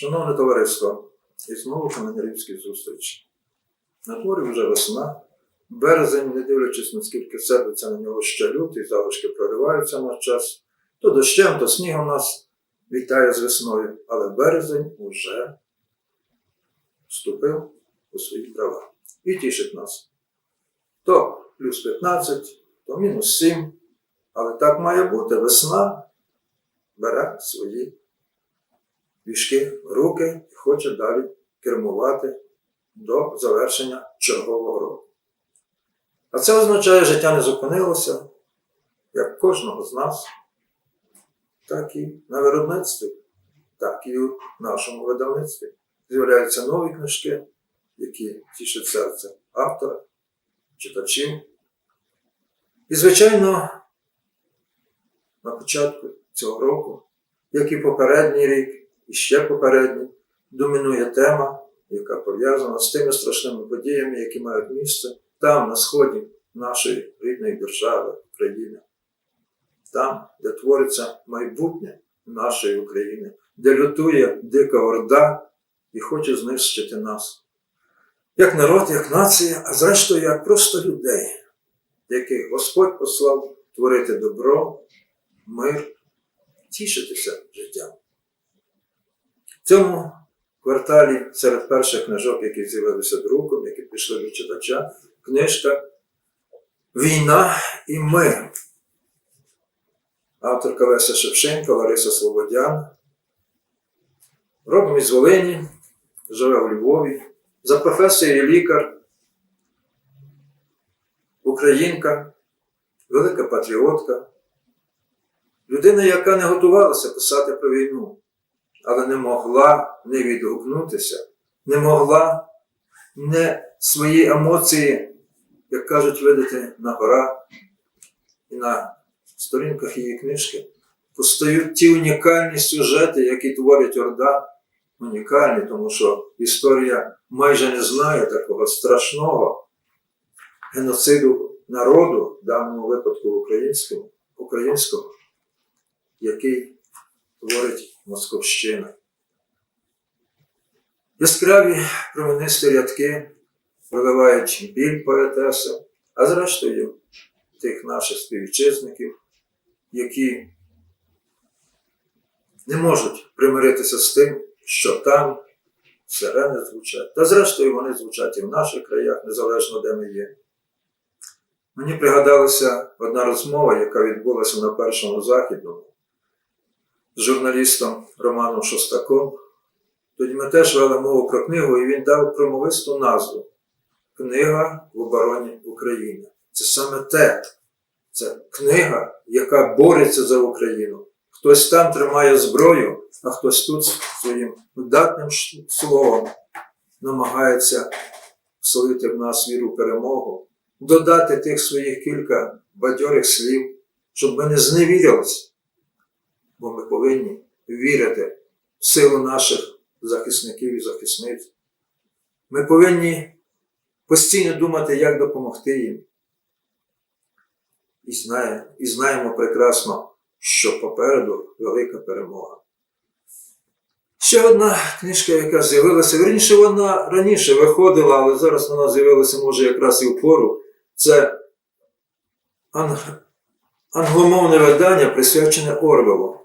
Шановне товариство, і знову каменярівські зустрічі. На дворі вже весна. Березень, не дивлячись, наскільки сердиться на нього ще лютий, залишки прориваються на час. То дощем, то снігом нас вітає з весною, але березень уже вступив у свої права і тішить нас. То плюс 15, то мінус 7, але так має бути. Весна бере свої вішки в руки і хоче далі кермувати до завершення чергового року. А це означає, що життя не зупинилося, як кожного з нас, так і на виробництві, так і у нашому видавництві. З'являються нові книжки, які тішать серце автора, читачів. І, звичайно, на початку цього року, як і попередній рік, і ще попередній, домінує тема, яка пов'язана з тими страшними подіями, які мають місце там, на сході нашої рідної держави, України, там, де твориться майбутнє нашої України, де лютує дика орда і хоче знищити нас. Як народ, як нація, а зрештою, як просто людей, яких Господь послав творити добро, мир, тішитися життям. Цьому кварталі серед перших книжок, які з'явилися друком, які пішли до читача, книжка Війна і мир. Авторка Леся Шевченко, Лариса Слободян. Родом із Волині, живе у Львові. За професією лікар, українка, велика патріотка, людина, яка не готувалася писати про війну, але не могла не відгукнутися, не могла не свої емоції, як кажуть, видати на гора і на сторінках її книжки. Постають ті унікальні сюжети, які творить Орда, унікальні, тому що історія майже не знає такого страшного геноциду народу, в даному випадку українського, українського який творить Московщина. Яскраві променисті рядки виливають біль поетеса, а зрештою тих наших співвітчизників, які не можуть примиритися з тим, що там сирени звучать. Та зрештою вони звучать і в наших краях, незалежно де ми є. Мені пригадалася одна розмова, яка відбулася на першому західному з журналістом Романом Шостаком. Тоді ми теж вели мову про книгу, і він дав промовисту назву Книга в обороні України. Це саме те, це книга, яка бореться за Україну. Хтось там тримає зброю, а хтось тут своїм видатним словом намагається вселити в нас віру перемогу, додати тих своїх кілька бадьорих слів, щоб ми не зневірилися бо ми повинні вірити в силу наших захисників і захисниць. Ми повинні постійно думати, як допомогти їм. І, знає, і знаємо прекрасно, що попереду велика перемога. Ще одна книжка, яка з'явилася, верніше вона раніше виходила, але зараз вона з'явилася, може, якраз і в пору. Це англомовне видання, присвячене Орвелу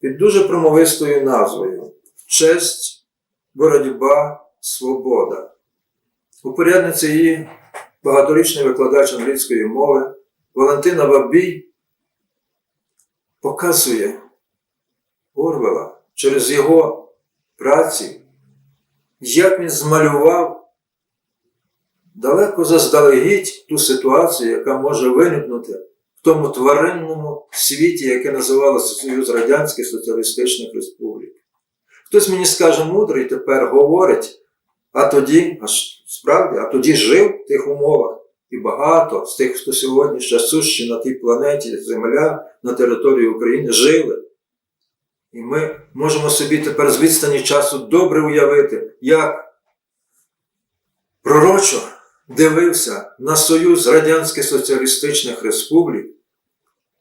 під дуже промовистою назвою Честь, боротьба, свобода. Упорядниця її багаторічний викладач англійської мови Валентина Бабій показує Орвела через його праці, як він змалював далеко заздалегідь ту ситуацію, яка може виникнути тому тваринному світі, яке називалося Союз Радянських Соціалістичних Республік. Хтось мені скаже мудрий тепер говорить, а тоді, аж справді, а тоді жив в тих умовах. І багато з тих, хто сьогодні ще сущі на тій планеті Земля на території України, жили. І ми можемо собі тепер з відстані часу добре уявити, як пророчо дивився на Союз Радянських Соціалістичних Республік,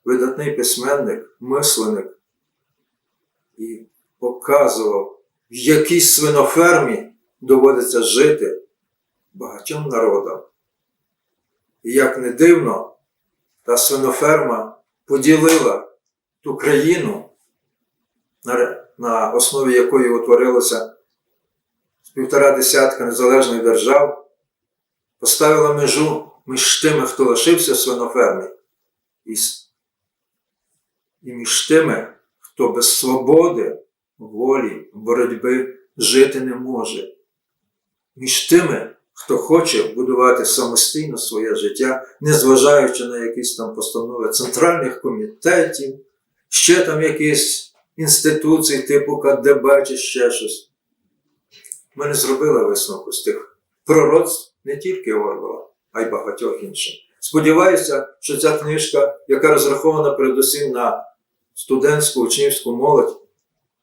видатний письменник, мисленник, і показував в якій свинофермі доводиться жити багатьом народам. І як не дивно, та свиноферма поділила ту країну, на, основі якої утворилося півтора десятка незалежних держав, поставила межу між тими, хто лишився в свинофермі, і, і між тими, хто без свободи, волі, боротьби жити не може. Між тими, хто хоче будувати самостійно своє життя, незважаючи на якісь там постанови центральних комітетів, ще там якісь інституції типу КДБ чи ще щось. Ми не зробили висновку з тих пророцтв не тільки Орвела, а й багатьох інших. Сподіваюся, що ця книжка, яка розрахована передусім на студентську учнівську молодь,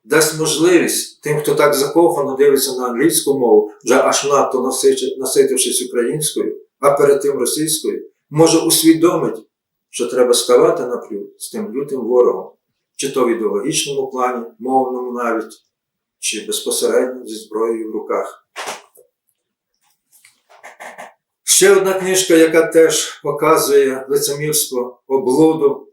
дасть можливість тим, хто так закохано дивиться на англійську мову, вже аж надто наситившись українською, а перед тим російською, може усвідомить, що треба ставати на плю з тим лютим ворогом, чи то в ідеологічному плані, мовному навіть, чи безпосередньо зі зброєю в руках. Ще одна книжка, яка теж показує лицемірство, облуду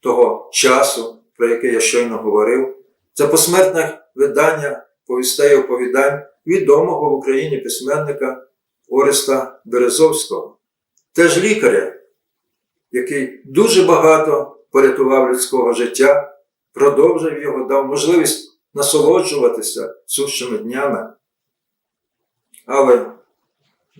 того часу, про який я щойно говорив, це посмертне видання повістей оповідань відомого в Україні письменника Ореста Березовського, теж лікаря, який дуже багато порятував людського життя, продовжив його, дав можливість насолоджуватися сущими днями. Але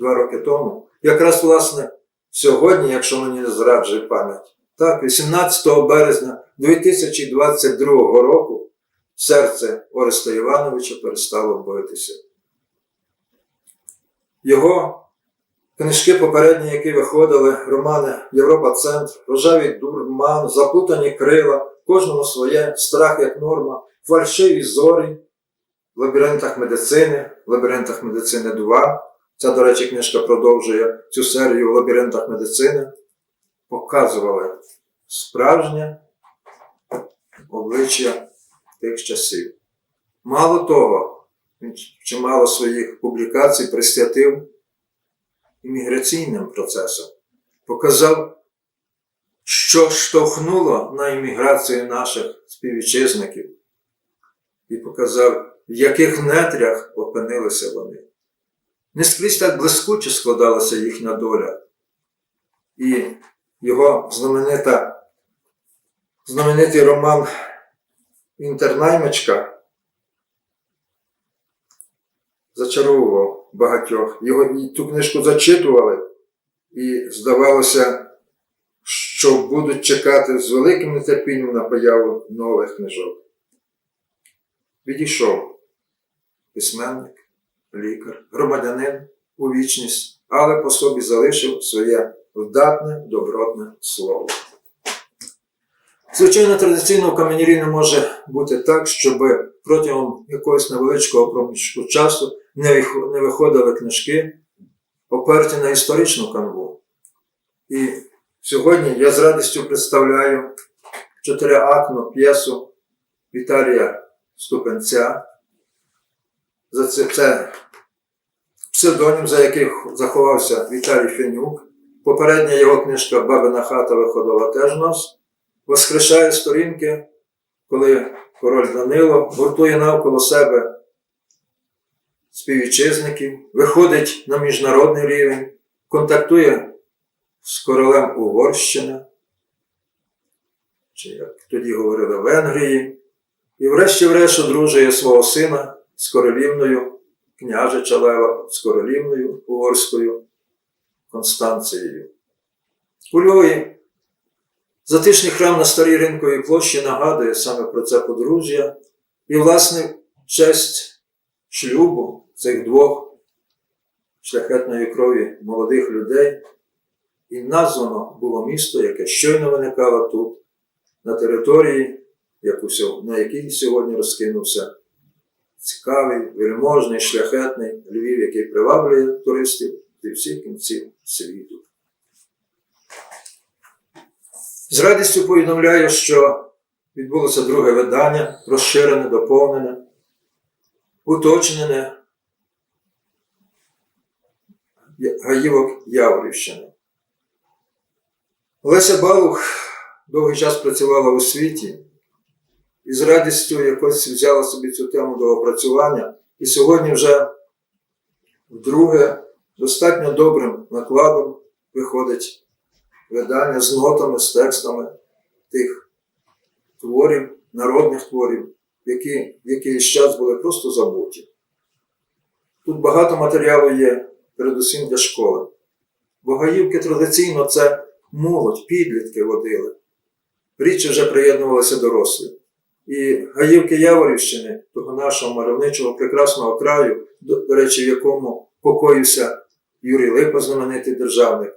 два роки тому, якраз власне сьогодні, якщо мені зраджує пам'ять, так, 18 березня 2022 року серце Ореста Івановича перестало битися. Його книжки попередні, які виходили, романи Європа Центр, Рожевий дурман, Заплутані крила, кожному своє, страх як норма, фальшиві зорі, в лабіринтах медицини, в лабіринтах медицини 2. Ця, до речі, книжка продовжує цю серію в лабіринтах медицини. Показували справжнє обличчя тих часів. Мало того, він чимало своїх публікацій присвятив імміграційним процесам. Показав, що штовхнуло на імміграцію наших співвітчизників, і показав, в яких нетрях опинилися вони. Не скрізь так блискуче складалася їхня доля. І його знаменита, знаменитий роман Інтернаймичка зачаровував багатьох. Його і ту книжку зачитували, і здавалося, що будуть чекати з великим нетерпінням на появу нових книжок. Відійшов письменник, лікар, громадянин у вічність, але по собі залишив своє вдатне, добротне слово. Звичайно, традиційно в каменірі не може бути так, щоб протягом якогось невеличкого проміжку часу не виходили книжки, оперті на історичну канву. І сьогодні я з радістю представляю чотириактну п'єсу Віталія Ступенця. За це, це псевдонім, за яких заховався Віталій Фенюк. Попередня його книжка Бабина хата виходила теж нас. Воскрешає сторінки, коли король Данило гуртує навколо себе співвітчизників, виходить на міжнародний рівень, контактує з королем Угорщини, чи як тоді говорили Венгрії, і врешті-врешт одружує свого сина з королівною княжича Лева, з королівною угорською Констанцією. У Львові Затишний храм на старій ринковій площі нагадує саме про це подружжя, і, власне, честь шлюбу цих двох шляхетної крові молодих людей, і названо було місто, яке щойно виникало тут, на території, на якій сьогодні розкинувся цікавий, вельможний, шляхетний Львів, який приваблює туристів зі всіх кінців світу. З радістю повідомляю, що відбулося друге видання, розширене, доповнене. уточнене Гаївок Яворівщини. Леся Балух довгий час працювала у світі і з радістю якось взяла собі цю тему до опрацювання. І сьогодні вже вдруге достатньо добрим накладом виходить видання з нотами, з текстами тих творів, народних творів, які в якийсь час були просто забуті. Тут багато матеріалу є, передусім для школи. Бо гаївки традиційно це молодь, підлітки водили. Рідше вже приєднувалися дорослі. І гаївки Яворівщини, того нашого мальовничого прекрасного краю, до, до речі, в якому покоївся Юрій Липа, знаменитий державник,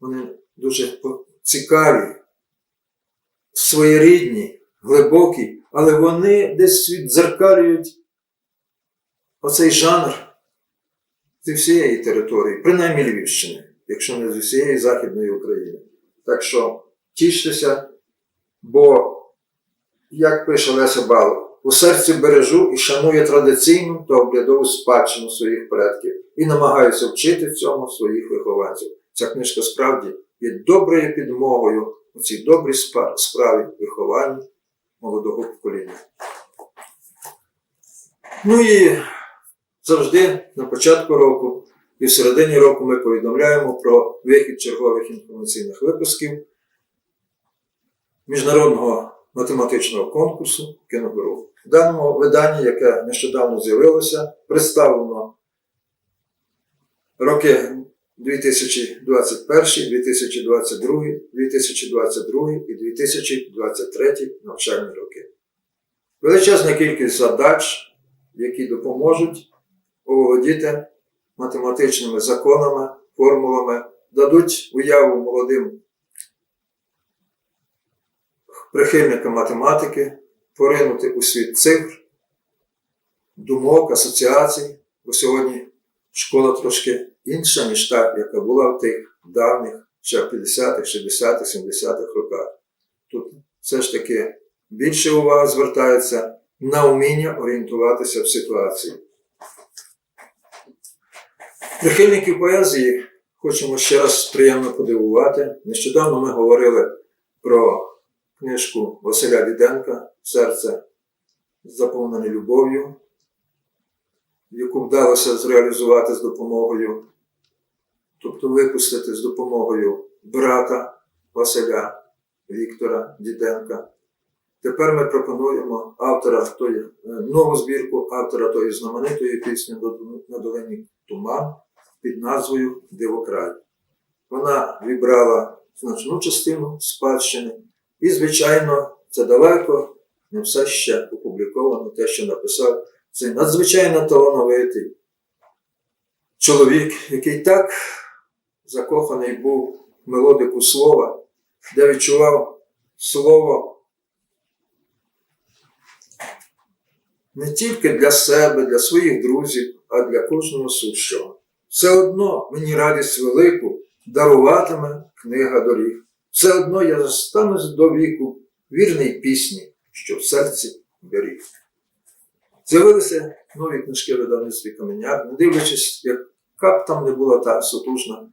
вони дуже цікаві, своєрідні, глибокі, але вони десь віддзеркалюють оцей жанр зі всієї території, принаймні Львівщини, якщо не з усієї Західної України. Так що тіштеся, бо, як пише Леся Балок, у серці бережу і шаную традиційну та обрядову спадщину своїх предків і намагаюся вчити цьому своїх вихованців. Ця книжка справді є доброю підмогою у цій добрій справі виховання молодого покоління. Ну і завжди на початку року і в середині року ми повідомляємо про вихід чергових інформаційних випусків міжнародного математичного конкурсу кіногуру. В даному виданні, яке нещодавно з'явилося, представлено роки 2021, 2022, 2022 і 2023 навчальні роки. Величезна кількість задач, які допоможуть оволодіти математичними законами, формулами, дадуть уяву молодим прихильникам математики, поринути у світ цифр, думок, асоціацій, бо сьогодні школа трошки інша, ніж та, яка була в тих давніх, ще 50-х, 60-х, 70-х роках. Тут все ж таки більше уваги звертається на вміння орієнтуватися в ситуації. Прихильників поезії хочемо ще раз приємно подивувати. Нещодавно ми говорили про книжку Василя Діденка Серце заповнене любов'ю, яку вдалося зреалізувати з допомогою, тобто випустити з допомогою брата Василя Віктора Діденка. Тепер ми пропонуємо автора тої, е, нову збірку автора тої знаменитої пісні на долині Туман під назвою Дивокрай. Вона вібрала значну частину спадщини, і, звичайно, це далеко не все ще опубліковано, те, що написав цей надзвичайно талановитий чоловік, який так закоханий був в мелодику слова, де відчував слово не тільки для себе, для своїх друзів, а для кожного сущого. Все одно мені радість велику даруватиме книга доріг. Все одно я зостанусь до віку вірний пісні, що в серці беріг. З'явилися нові книжки в видавництві каменяр, не дивлячись, яка б там не була та сутужна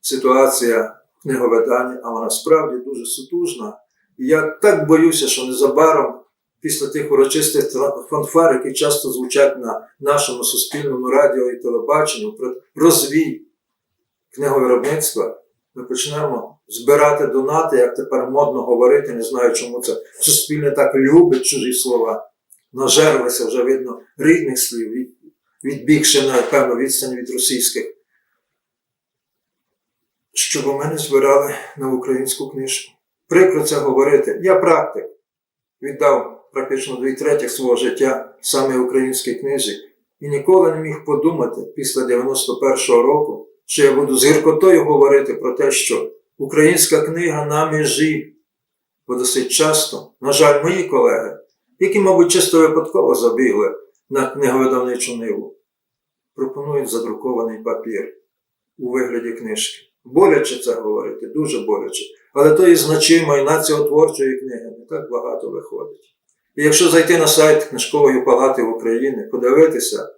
ситуація в книговиданні, а вона справді дуже сутужна. І я так боюся, що незабаром після тих урочистих фанфар, які часто звучать на нашому суспільному радіо і телебаченні, про розвій книговиробництва, ми почнемо збирати донати, як тепер модно говорити, не знаю, чому це суспільне так любить чужі слова. Нажерлися вже видно рідних слів, відбігши на певну відстань від російських. Щоб у мене збирали на українську книжку. Прикро це говорити. Я практик. Віддав практично дві третіх свого життя саме українській книзі і ніколи не міг подумати після 91-го року, що я буду з гіркотою говорити про те, що українська книга на межі, бо досить часто, на жаль, мої колеги, які, мабуть, чисто випадково забігли на книговидавничу ниву, пропонують задрукований папір у вигляді книжки. Боляче це говорити, дуже боляче. Але тої значимої націотворчої книги не так багато виходить. І якщо зайти на сайт Книжкової палати України, подивитися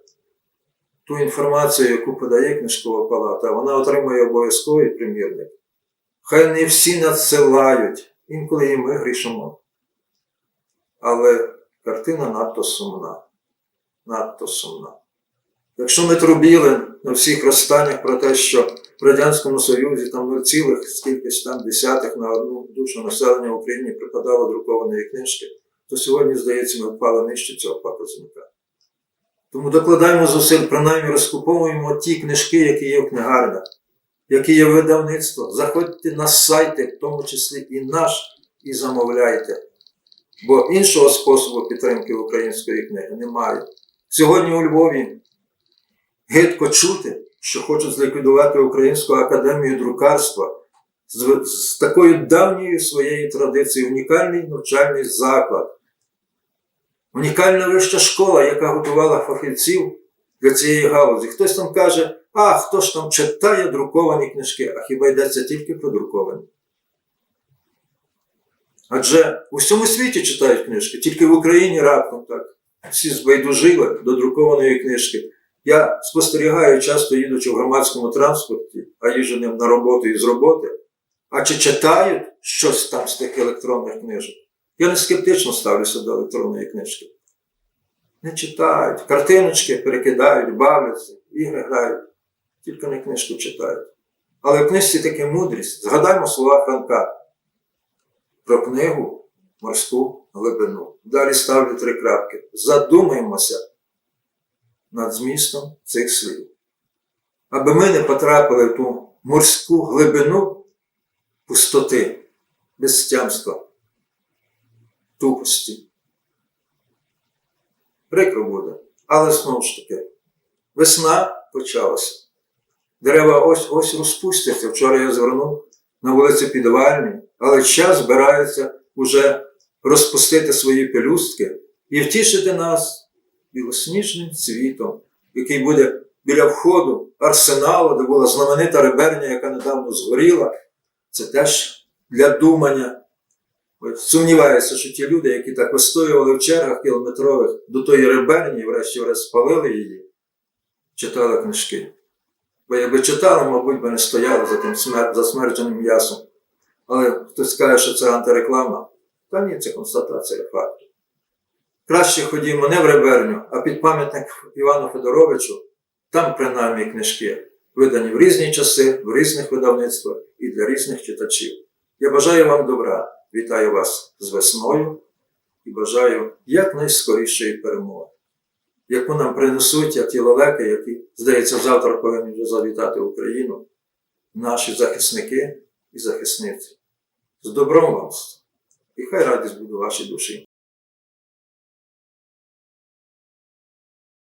ту інформацію, яку подає Книжкова палата, вона отримує обов'язковий примірник. Хай не всі надсилають, інколи і ми грішимо. Але картина надто сумна. Надто сумна. Якщо ми трубіли на всіх розстаннях про те, що в Радянському Союзі там 0, скількись там десятих на одну душу населення в Україні припадало друкованої книжки, то сьогодні, здається, ми впали нижче цього показника. Тому докладаємо зусиль, принаймні розкуповуємо ті книжки, які є в книгарнях, які є видавництво. Заходьте на сайти, в тому числі і наш, і замовляйте. Бо іншого способу підтримки української книги немає. Сьогодні у Львові гидко чути, що хочуть зліквідувати Українську академію друкарства з, з такою давньою своєю традицією, унікальний навчальний заклад, унікальна вища школа, яка готувала фахівців для цієї галузі. Хтось там каже, а хто ж там читає друковані книжки, а хіба йдеться тільки про друковані? Адже у всьому світі читають книжки, тільки в Україні раптом так. Всі збайдужили до друкованої книжки. Я спостерігаю, часто їдучи в громадському транспорті, а їжджу ним на роботу і з роботи. А чи читають щось там з тих електронних книжок? Я не скептично ставлюся до електронної книжки. Не читають, картиночки перекидають, бавляться, ігри грають, тільки не книжку читають. Але в книжці таке мудрість. Згадаймо слова Франка про книгу морську глибину. Далі ставлю три крапки. Задумаємося над змістом цих слів. Аби ми не потрапили в ту морську глибину пустоти, безстямства, тупості. Прикро буде, але знову ж таки, весна почалася. Дерева ось ось розпустяться. Вчора я звернув на вулиці Підвальні, але час збирається уже розпустити свої пелюстки і втішити нас білосніжним цвітом, який буде біля входу арсеналу, де була знаменита реберня, яка недавно згоріла. Це теж для думання. Сумніваюся, що ті люди, які так вистоювали в чергах кілометрових до тої реберні, врешті-решт спалили її, читали книжки. Бо якби читали, мабуть, би не стояли за тим смер... засмердженим м'ясом. Але хтось скаже, що це антиреклама. Та ні, це констатація факту. Краще ходімо не в реберню, а під пам'ятник Івану Федоровичу, там принаймні книжки, видані в різні часи, в різних видавництвах і для різних читачів. Я бажаю вам добра, вітаю вас з весною і бажаю якнайскорішої перемоги, яку нам принесуть як ті лелеки, які, здається, завтра повинні вже завітати Україну, наші захисники і захисниці. З добром вас! І хай радість буде вашій душі.